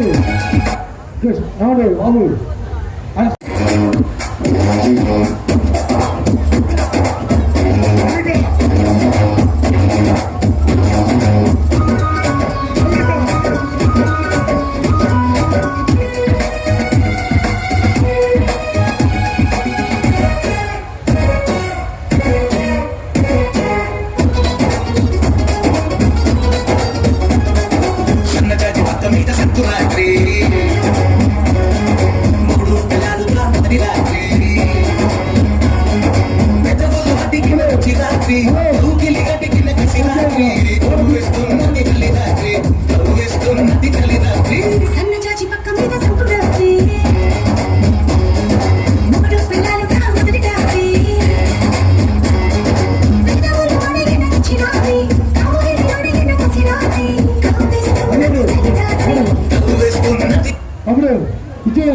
நாடு நாடு நாடு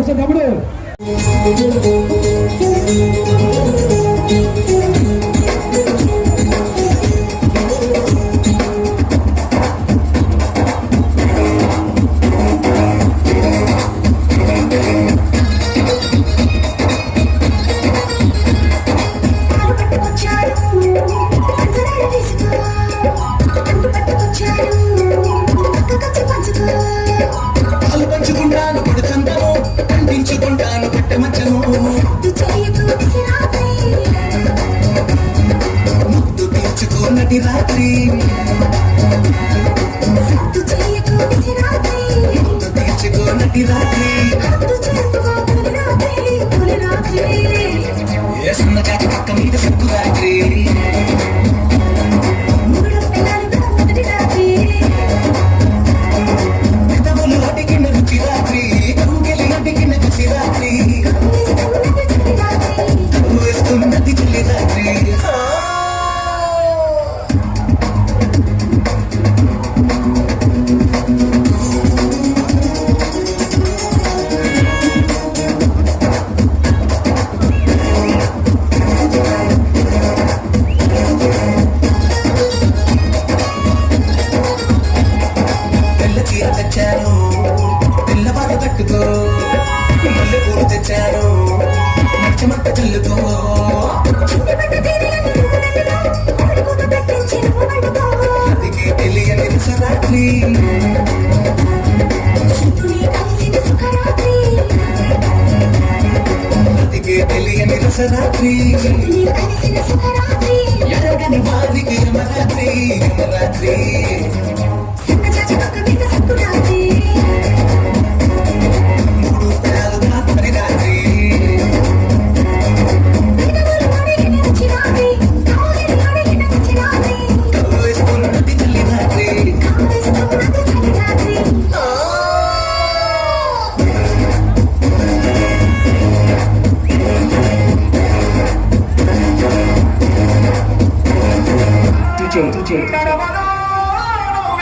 కోసం తమ్ముడు. పంచుకుంటాను పడుతుంది నటి రాత్రి. తీర్చుకోనటి రాత్రి. ఎస్ తెల్లవారు తట్టుతో మల్లె పూలు తెచ్చారు నచ్చమంట చెల్లుతో అందుకే తెలియని రాత్రి అందుకే తెలియని రసరాత్రి ఎరగని వారికి Project.